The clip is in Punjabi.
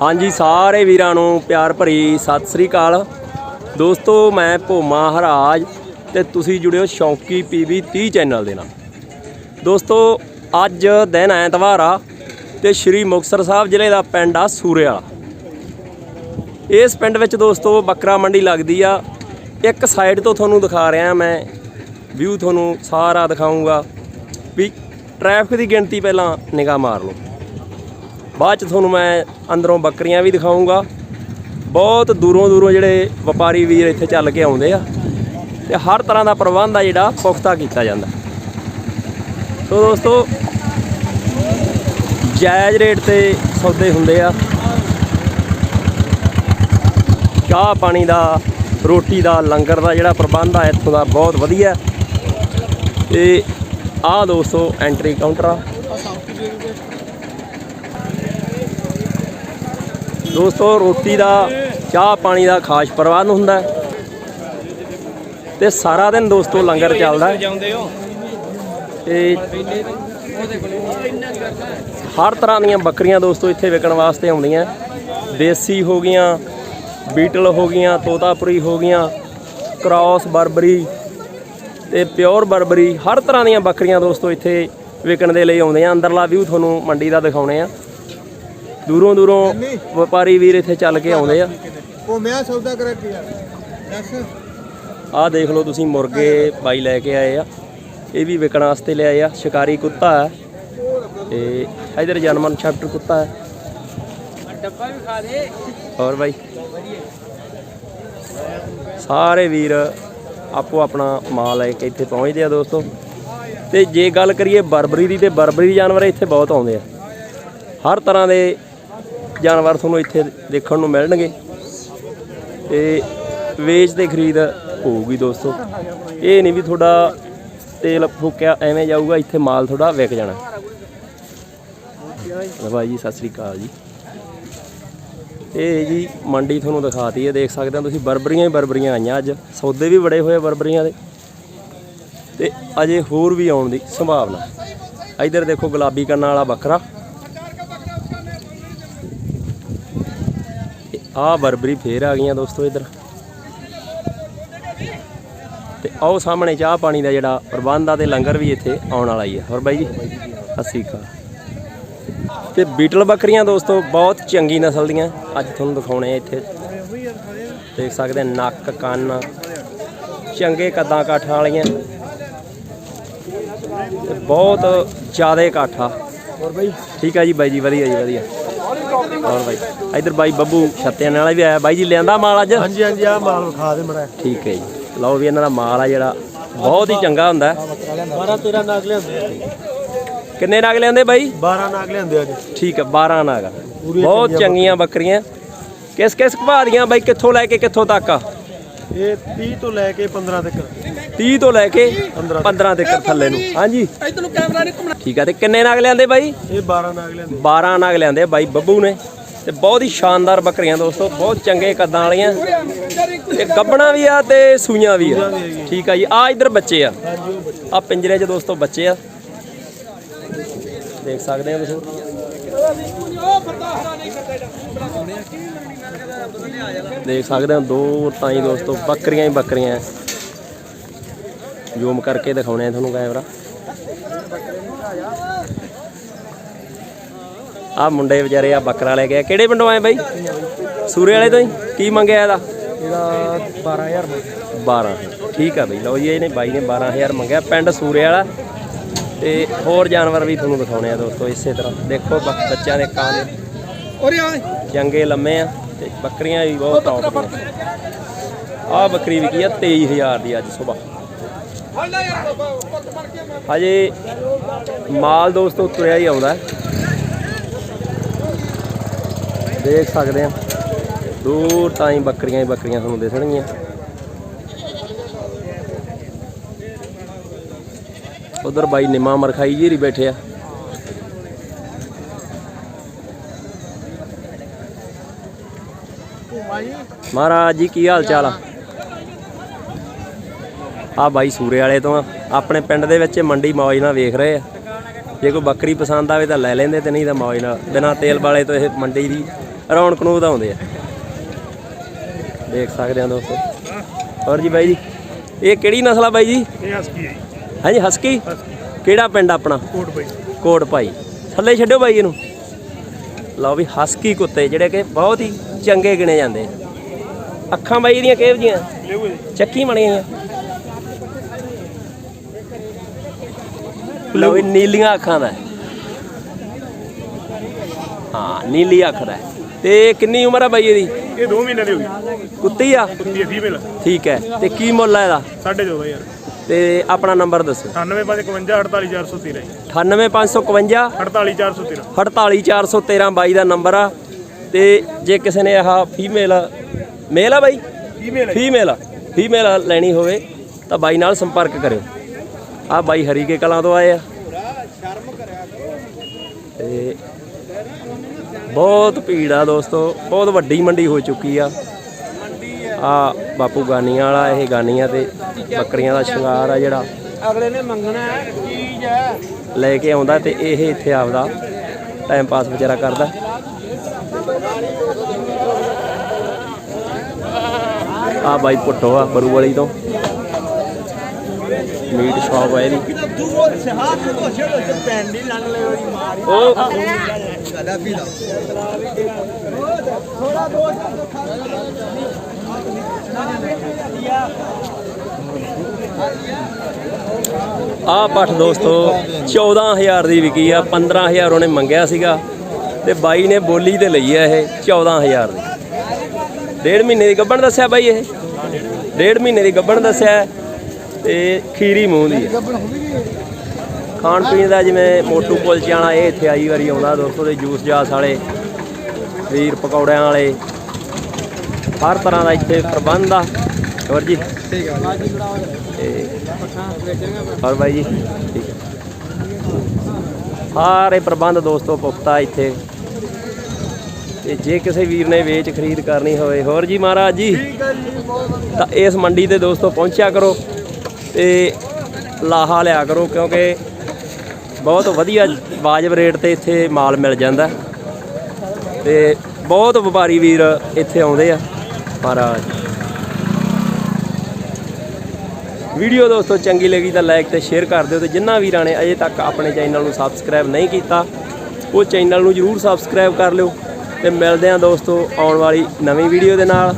ਹਾਂਜੀ, ਸਾਰੇ ਵੀਰਾਂ ਨੂੰ ਪਿਆਰ ਭਰੀ ਸਤਿ ਸ੍ਰੀ ਅਕਾਲ। ਦੋਸਤੋ, ਮੈਂ ਭੋਮਾ ਹਰਾਜ ਤੇ ਤੁਸੀਂ ਜੁੜਿਓ ਸ਼ੌਂਕੀ ਪੀਵੀ 30 ਚੈਨਲ ਦੇ ਨਾਲ। ਦੋਸਤੋ, ਅੱਜ ਦਿਨ ਐਤਵਾਰ ਆ ਤੇ ਸ਼੍ਰੀ ਮੁਕਤਸਰ ਸਾਹਿਬ ਜ਼ਿਲ੍ਹੇ ਦਾ ਪਿੰਡ ਆ ਸੂਰਿਆ ਇਸ ਪਿੰਡ ਵਿੱਚ ਦੋਸਤੋ ਬੱਕਰਾ ਮੰਡੀ ਲੱਗਦੀ ਆ। ਇੱਕ ਸਾਈਡ ਤੋਂ ਤੁਹਾਨੂੰ ਦਿਖਾ ਰਿਹਾ ਮੈਂ ਵਿਊ ਤੁਹਾਨੂੰ ਸਾਰਾ ਦਿਖਾਉਂਗਾ ਵੀ ਟ੍ਰੈਫਿਕ ਦੀ ਗਿਣਤੀ ਪਹਿਲਾਂ ਨਿਗਾਹ ਮਾਰ ਲਓ। ਬਾਅਦ ਚ ਤੁਹਾਨੂੰ ਮੈਂ ਅੰਦਰੋਂ ਬੱਕਰੀਆਂ ਵੀ ਦਿਖਾਉਂਗਾ ਬਹੁਤ ਦੂਰੋਂ ਦੂਰੋਂ ਜਿਹੜੇ ਵਪਾਰੀ ਵੀਰ ਇੱਥੇ ਚੱਲ ਕੇ ਆਉਂਦੇ ਆ। ਤੇ ਹਰ ਤਰ੍ਹਾਂ ਦਾ ਪ੍ਰਬੰਧ ਆ ਜਿਹੜਾ ਪੁਖਤਾ ਕੀਤਾ ਜਾਂਦਾ। ਸੋ ਦੋਸਤੋ, ਜਾਇਜ਼ ਰੇਟ ਤੇ ਸੌਦੇ ਹੁੰਦੇ ਆ। ਚਾਹ ਪਾਣੀ ਦਾ, ਰੋਟੀ ਦਾ, ਲੰਗਰ ਦਾ ਜਿਹੜਾ ਪ੍ਰਬੰਧ ਆ, ਇੱਥੋਂ ਦਾ ਬਹੁਤ ਵਧੀਆ। ਤੇ ਆਹ ਦੋਸਤੋ ਐਂਟਰੀ ਕਾਊਂਟਰ ਆ। ਦੋਸਤੋ, ਰੋਟੀ ਦਾ, ਚਾਹ ਪਾਣੀ ਦਾ ਖਾਸ ਪ੍ਰਬੰਧ ਹੁੰਦਾ ਹੈ। ਤੇ ਸਾਰਾ ਦਿਨ ਦੋਸਤੋ ਲੰਗਰ ਚੱਲਦਾ ਹੈ। ਤੇ ਹਰ ਤਰ੍ਹਾਂ ਦੀਆਂ ਬੱਕਰੀਆਂ ਦੋਸਤੋ ਇੱਥੇ ਵਿਕਣ ਵਾਸਤੇ ਆਉਂਦੀਆਂ ਦੇਸੀ ਹੋ ਗਈਆਂ, ਬੀਟਲ ਹੋ ਗਈਆਂ, ਤੋਤਾਪੁਰੀ ਹੋ ਗਈਆਂ ਕ੍ਰਾਸ ਬਰਬਰੀ ਤੇ ਪਿਓਰ ਬਰਬਰੀ, ਹਰ ਤਰ੍ਹਾਂ ਦੀਆਂ ਬੱਕਰੀਆਂ ਦੋਸਤੋ ਇੱਥੇ ਵਿਕਣ ਦੇ ਲਈ ਆਉਂਦੇ ਆ ਅੰਦਰਲਾ ਵਿਊ ਤੁਹਾਨੂੰ ਮੰਡੀ ਦਾ ਦਿਖਾਉਣੇ ਆ। ਦੂਰੋਂ ਦੂਰੋਂ ਵਪਾਰੀ ਵੀਰ ਇੱਥੇ ਚੱਲ ਕੇ ਆਉਂਦੇ ਆ। ਉਹ ਮੈਂ ਸੌਦਾ ਕਰਾ ਕੇ ਆ? ਦੱਸ। ਆਹ ਦੇਖ ਲਓ ਤੁਸੀਂ ਮੁਰਗੇ ਬਾਈ ਲੈ ਕੇ ਆਏ ਆ। ਇਹ ਵੀ ਵਿਕਣ ਵਾਸਤੇ ਲਿਆਏ ਆ। ਸ਼ਿਕਾਰੀ ਕੁੱਤਾ ਹੈ। ਤੇ ਇਧਰ ਜਨਮਨ ਚੈਪਟਰ ਕੁੱਤਾ ਹੈ। ਡੱਬਾ ਵੀ ਖਾ ਦੇ ਹੋਰ ਬਾਈ। ਸਾਰੇ ਵੀਰ ਆਪੋ ਆਪਣਾ ਮਾਲ ਲੈ ਕੇ ਇੱਥੇ ਪਹੁੰਚਦੇ ਆ ਦੋਸਤੋ। ਤੇ ਜੇ ਗੱਲ ਕਰੀਏ ਬਰਬਰੀ ਦੀ ਤੇ ਬਰਬਰੀ ਜਾਨਵਰ ਇੱਥੇ ਬਹੁਤ ਆਉਂਦੇ ਆ। ਹਰ ਤਰ੍ਹਾਂ ਦੇ ਜਾਨਵਰ ਤੁਹਾਨੂੰ ਇੱਥੇ ਦੇਖਣ ਨੂੰ ਮਿਲਣਗੇ। ਤੇ ਵੇਚ ਤੇ ਖਰੀਦ ਹੋਊਗੀ ਦੋਸਤੋ। ਇਹ ਨਹੀਂ ਵੀ ਤੁਹਾਡਾ ਤੇਲ ਫੂਕਿਆ ਐਵੇਂ ਜਾਊਗਾ, ਇੱਥੇ ਮਾਲ ਤੁਹਾਡਾ ਵਿਕ ਜਾਣਾ। ਭਾਈ ਜੀ, ਸਤਿ ਸ੍ਰੀ ਅਕਾਲ ਜੀ। ਇਹ ਜੀ ਮੰਡੀ ਤੁਹਾਨੂੰ ਦਿਖਾਤੀ ਹੈ, ਦੇਖ ਸਕਦੇ ਹੋ ਤੁਸੀਂ, ਬਰਬਰੀਆਂ ਹੀ ਬਰਬਰੀਆਂ ਆਈਆਂ ਅੱਜ। ਸੌਦੇ ਵੀ ਬੜੇ ਹੋਏ ਬਰਬਰੀਆਂ ਦੇ। ਤੇ ਅਜੇ ਹੋਰ ਵੀ ਆਉਣ ਦੀ ਸੰਭਾਵਨਾ। ਇਧਰ ਦੇਖੋ ਗੁਲਾਬੀ ਕੰਨਾਂ ਵਾਲਾ ਬੱਕਰਾ ਆ ਬਰਬਰੀ ਫੇਰ ਆ ਗਈਆਂ ਦੋਸਤੋ ਇਧਰ। ਤੇ ਆਓ ਸਾਹਮਣੇ ਚਾਹ ਪਾਣੀ ਦਾ ਜਿਹੜਾ ਪ੍ਰਬੰਧ ਆ ਤੇ ਲੰਗਰ ਵੀ ਇੱਥੇ ਆਉਣ ਵਾਲਾ ਹੀ ਹੈ ਹੋਰ ਬਾਈ ਜੀ ਸ਼੍ਰੀ ਅਕਾਲ। ਤੇ ਬੀਟਲ ਬੱਕਰੀਆਂ ਦੋਸਤੋ ਬਹੁਤ ਚੰਗੀ ਨਸਲ ਦੀਆਂ। ਅੱਜ ਤੁਹਾਨੂੰ ਦਿਖਾਉਣੇ ਆ ਇੱਥੇ। ਦੇਖ ਸਕਦੇ ਆ ਨੱਕ ਕੰਨ ਚੰਗੇ ਕੱਦਾਂ ਕਾਠਾਂ ਵਾਲੀਆਂ। ਬਹੁਤ ਜ਼ਿਆਦਾ ਕਾਠਾ। ਹੋਰ ਬਾਈ? ਠੀਕ ਆ ਜੀ ਬਾਈ ਜੀ ਵਧੀਆ ਜੀ ਵਧੀਆ। ਹੋਰ ਬਾਈ। ਇਧਰ ਬਾਈ ਬੱਬੂ ਛੱਤਿਆਂ ਵਾਲਾ ਵੀ ਆਇਆ। ਬਾਈ ਜੀ ਲਿਆਂਦਾ ਮਾਲ ਅੱਜ? ਹਾਂਜੀ ਹਾਂਜੀ ਆ ਮਾਲ ਵਿਖਾ ਦੇ ਮੜਾ। ਠੀਕ ਹੈ ਜੀ। ਲਓ ਵੀ ਇਹਨਾਂ ਦਾ ਮਾਲ ਆ ਜਿਹੜਾ। ਬਹੁਤ ਹੀ ਚੰਗਾ ਹੁੰਦਾ। ਹੈ। 12 13 ਨਾਗ ਲਿਆਂਦੇ ਕਿੰਨੇ ਨਗ ਲਿਆਂਦੇ ਬਾਈ? 12 ਨਾਗ ਲਿਆਂਦੇ ਅੱਜ ਠੀਕ ਹੈ 12 ਨਗ। ਬਹੁਤ ਚੰਗੀਆਂ ਬੱਕਰੀਆਂ। ਕਿਸ ਕਿਸ ਘਵਾ ਦੀਆਂ ਬਾਈ? ਕਿੱਥੋਂ ਲੈ ਕੇ ਕਿੱਥੋਂ ਤੱਕ ਆ? ਇਹ 30 ਤੋਂ ਲੈ ਕੇ 15 ਤੱਕ। 30 ਤੋਂ ਲੈ ਕੇ 15 ਤੱਕ। ਥੱਲੇ ਨੂੰ। ਹਾਂਜੀ। ਇਧਰ ਨੂੰ ਕੈਮਰਾ ਨਹੀਂ ਘੁੰਮਣਾ। ਠੀਕ ਆ ਤੇ ਕਿੰਨੇ ਨਗ ਲਿਆਂਦੇ ਬਾਈ? ਇਹ 12 ਨਾਗ ਲਿਆਂਦੇ। 12 ਨਗ ਲਿਆਂਦੇ ਬਾਈ ਬੱਬੂ ਨੇ। ਤੇ ਬਹੁਤ ਹੀ ਸ਼ਾਨਦਾਰ ਬੱਕਰੀਆਂ ਦੋਸਤੋ ਬਹੁਤ ਚੰਗੇ ਕੱਦਾਂ ਵਾਲੀਆਂ। ਤੇ ਗੱਬਣਾ ਵੀ ਆ ਤੇ ਸੂਈਆਂ ਵੀ ਆ। ਠੀਕ ਆ ਜੀ ਆ ਇਧਰ ਬੱਚੇ ਆ। ਆ ਪਿੰਜਰੇ 'ਚ ਦੋਸਤੋ ਬੱਚੇ ਆ। ਦੇਖ ਸਕਦੇ ਹੋ ਤੁਸੀਂ। ਦੇਖ ਸਕਦੇ ਹੋ ਦੋ ਤਾਂ ਹੀ ਦੋਸਤੋ ਬੱਕਰੀਆਂ ਹੀ ਬੱਕਰੀਆਂ ਜ਼ੂਮ ਕਰਕੇ ਦਿਖਾਉਣੇ ਆ ਤੁਹਾਨੂੰ ਕੈਮਰਾ। ਆ ਮੁੰਡੇ ਵਿਚਾਰੇ ਆ ਬੱਕਰਾ ਲੈ ਆਏ। ਕਿਹੜੇ ਪਿੰਡੋਂ ਆਏ ਬਾਈ? ਸੂਰੇ ਵਾਲੇ ਤੋਂ ਹੀ? ਕੀ ਮੰਗਿਆ ਇਹਦਾ? ਇਹਦਾ 12000 12 ਠੀਕ ਆ ਬਈ ਲਓ ਜੀ ਇਹਨੇ ਬਾਈ ਨੇ 12000 ਮੰਗਿਆ। ਪਿੰਡ ਸੂਰੇ ਵਾਲਾ। ਤੇ ਹੋਰ ਜਾਨਵਰ ਵੀ ਤੁਹਾਨੂੰ ਦਿਖਾਉਣੇ ਆ ਦੋਸਤੋ ਇਸੇ ਤਰ੍ਹਾਂ। ਦੇਖੋ ਬੱਚਿਆਂ ਦੇ ਕੰਨ ਆ ਚੰਗੇ ਲੰਮੇ ਆ ਤੇ ਬੱਕਰੀਆਂ ਵੀ ਬਹੁਤ ਟੌਪ ਆ ਬੱਕਰੀ ਵਿਕੀ ਆ 23000 ਦੀ ਅੱਜ ਸਵੇਰ। ਹਜੇ, ਮਾਲ ਦੋਸਤੋ ਤੁਰਿਆ ਹੀ ਆਉਂਦਾ ਦੇਖ ਸਕਦੇ ਆ ਦੂਰ ਤਾਂ ਹੀ ਬੱਕਰੀਆਂ ਹੀ ਬੱਕਰੀਆਂ ਤੁਹਾਨੂੰ ਦਿਸਣਗੀਆਂ। ਉਧਰ ਬਾਈ ਨਿਮਾ ਮਰਖਾਈ ਜੀ ਰੀ ਬੈਠੇ ਆ। ਮਹਾਰਾਜ ਜੀ, ਕੀ ਹਾਲ ਚਾਲ ਆ? ਆ ਬਾਈ ਸੂਰੇ ਵਾਲੇ ਤੋਂ ਆ। ਆਪਣੇ ਪਿੰਡ ਦੇ ਵਿੱਚ ਮੰਡੀ ਮੌਜ ਨਾਲ ਵੇਖ ਰਹੇ ਆ। ਜੇ ਕੋਈ ਬੱਕਰੀ ਪਸੰਦ ਆਵੇ ਤਾਂ ਲੈ ਲੈਂਦੇ ਤੇ ਨਹੀਂ ਤਾਂ ਮੌਜ ਨਾਲ। ਬਿਨਾਂ ਤੇਲ ਵਾਲੇ ਤੋਂ ਇਹ ਮੰਡੀ ਦੀ ਰੌਣਕ ਨੂੰ ਵਧਾਉਂਦੇ ਆ। ਦੇਖ ਸਕਦੇ ਆ ਦੋਸਤੋ। ਹੋਰ ਜੀ ਬਾਈ ਜੀ ਇਹ ਕਿਹੜੀ ਨਸਲ ਆ ਬਾਈ ਜੀ? ਇਹ ਹਸਕੀ ਹੈ ਹਾਂਜੀ ਹਸਕੀ? ਹਸਕੀ। ਕਿਹੜਾ ਪਿੰਡ ਆਪਣਾ? ਕੋਟ ਬਈ। ਕੋਟ ਭਾਈ। ਥੱਲੇ ਛੱਡਿਓ ਬਾਈ ਇਹਨੂੰ। ਲਓ ਵੀ ਹਸਕੀ ਕੁੱਤੇ ਜਿਹੜੇ ਕਿ ਬਹੁਤ ਹੀ ਚੰਗੇ ਗਿਣੇ ਜਾਂਦੇ ਅੱਖਾਂ ਬਾਈ ਇਹਦੀਆਂ ਕਿਹੋ ਜੀਆਂ ਚੱਕੀ ਬਣੀਆਂ ਲਓ ਇਹ ਨੀਲੀਆਂ ਅੱਖਾਂ ਦਾ ਹੈ। ਨੀਲੀ ਅੱਖ ਦਾ। ਤੇ ਕਿੰਨੀ ਉਮਰ ਆ ਬਾਈ ਇਹਦੀ? ਇਹ 2 ਮਹੀਨੇ ਦੀ ਹੋ ਗਈ। ਕੁੱਤੀ ਆ? ਕੁੱਤੀ ਫੀਮੇਲ ਠੀਕ ਹੈ। ਤੇ ਕੀ ਮੁੱਲ ਹੈ ਇਹਦਾ? 14.5 ਯਾਰ ਤੇ ਆਪਣਾ ਨੰਬਰ ਦੱਸੋ। 9551 48413 98552 48413 48413 ਬਾਈ ਦਾ ਨੰਬਰ ਆ। ਤੇ ਜੇ ਕਿਸੇ ਨੇ ਆਹ ਫੀਮੇਲ ਮੇਲ ਆ ਬਾਈ? ਫੀਮੇਲ ਫੀਮੇਲ ਫੀਮੇਲ ਲੈਣੀ ਹੋਵੇ ਤਾਂ ਬਾਈ ਨਾਲ ਸੰਪਰਕ ਕਰਿਓ। ਆ ਬਾਈ ਹਰੀਕੇ ਕਲਾਂ ਤੋਂ ਆਏ ਆ। ਤੇ ਬਹੁਤ ਭੀੜ ਆ ਦੋਸਤੋ ਬਹੁਤ ਵੱਡੀ ਮੰਡੀ ਹੋ ਚੁੱਕੀ ਆ। ਆ ਬਾਪੂ ਗਾਨੀਆਂ ਵਾਲਾ ਇਹ ਗਾਨੀਆਂ ਤੇ ਬੱਕਰੀਆਂ ਦਾ ਸ਼ਿੰਗਾਰ ਆ ਜਿਹੜਾ। ਅਗਲੇ ਨੇ ਮੰਗਣਾ ਚੀਜ਼ ਹੈ? ਲੈ ਕੇ ਆਉਂਦਾ ਤੇ ਇਹ ਇੱਥੇ ਆਪਦਾ ਟਾਈਮ ਪਾਸ ਵਿਚਾਰਾ ਕਰਦਾ। ਆ ਬਾਈ ਪੁੱਟੋ ਆ ਬਰੂ ਵਾਲੀ ਤੋਂ। ਮੀਟ ਸ਼ਾਪ ਹੈ ਇਹਦੀ। ਉਹ ਆ ਪੱਠ ਦੋਸਤੋ 14000 ਦੀ ਵਿਕੀ ਆ 15000 ਉਹਨੇ ਮੰਗਿਆ ਸੀਗਾ ਤੇ ਬਾਈ ਨੇ ਬੋਲੀ ਤੇ ਲਈ ਆ ਇਹ 14000 ਦੀ। ਡੇਢ ਮਹੀਨੇ ਦੀ ਗੱਬਣ ਦੱਸਿਆ ਬਾਈ ਇਹ? ਡੇਢ ਮਹੀਨੇ ਦੀ ਗੱਬਣ ਦੱਸਿਆ। ਤੇ ਖੀਰੀ ਮੂੰਹ ਦੀ ਹੈ। ਖਾਣ ਪੀਣ ਦਾ ਜਿਵੇਂ ਮੋਟੂ ਕੁਲਚਿਆਂ ਇਹ ਇੱਥੇ ਆਈ ਵਾਰੀ ਆਉਂਦਾ ਦੋਸਤੋ ਦੇ ਜੂਸ ਜਾਸ ਵਾਲੇ ਵੀਰ ਪਕੌੜਿਆਂ ਵਾਲੇ। ਹਰ ਤਰ੍ਹਾਂ ਦਾ ਇੱਥੇ ਪ੍ਰਬੰਧ ਆ। ਹੋਰ ਜੀ? ਠੀਕ ਆ ਤੇ ਹੋਰ ਬਾਈ ਜੀ? ਠੀਕ ਹੈ। ਸਾਰੇ ਪ੍ਰਬੰਧ ਦੋਸਤੋ ਪੁਖਤਾ ਇੱਥੇ। ਤੇ ਜੇ ਕਿਸੇ ਵੀਰ ਨੇ ਵੇਚ ਖਰੀਦ ਕਰਨੀ ਹੋਵੇ, ਹੋਰ ਜੀ ਮਹਾਰਾਜ ਜੀ? ਤਾਂ ਇਸ ਮੰਡੀ ਤੇ ਦੋਸਤੋ ਪਹੁੰਚਿਆ ਕਰੋ। ਤੇ ਲਾਹਾ ਲਿਆ ਕਰੋ ਕਿਉਂਕਿ ਬਹੁਤ ਵਧੀਆ ਵਾਜਬ ਰੇਟ ਤੇ ਇੱਥੇ ਮਾਲ ਮਿਲ ਜਾਂਦਾ। ਤੇ ਬਹੁਤ ਵਪਾਰੀ ਵੀਰ ਇੱਥੇ ਆਉਂਦੇ ਆ, ਮਹਾਰਾਜ। ਵੀਡੀਓ ਦੋਸਤੋ ਚੰਗੀ ਲੱਗੀ ਤਾਂ ਲਾਈਕ ਤੇ ਸ਼ੇਅਰ ਕਰ ਦਿਓ ਤੇ ਜਿਨ੍ਹਾਂ ਵੀਰਾਂ ਨੇ ਅਜੇ ਤੱਕ ਆਪਣੇ ਚੈਨਲ ਨੂੰ ਸਬਸਕ੍ਰਾਈਬ ਨਹੀਂ ਕੀਤਾ, ਉਹ ਚੈਨਲ ਨੂੰ ਜਰੂਰ ਸਬਸਕ੍ਰਾਈਬ ਕਰ ਲਿਓ। ਤੇ ਮਿਲਦੇ ਹਾਂ ਦੋਸਤੋ ਆਉਣ ਵਾਲੀ ਨਵੀਂ ਵੀਡੀਓ ਦੇ ਨਾਲ।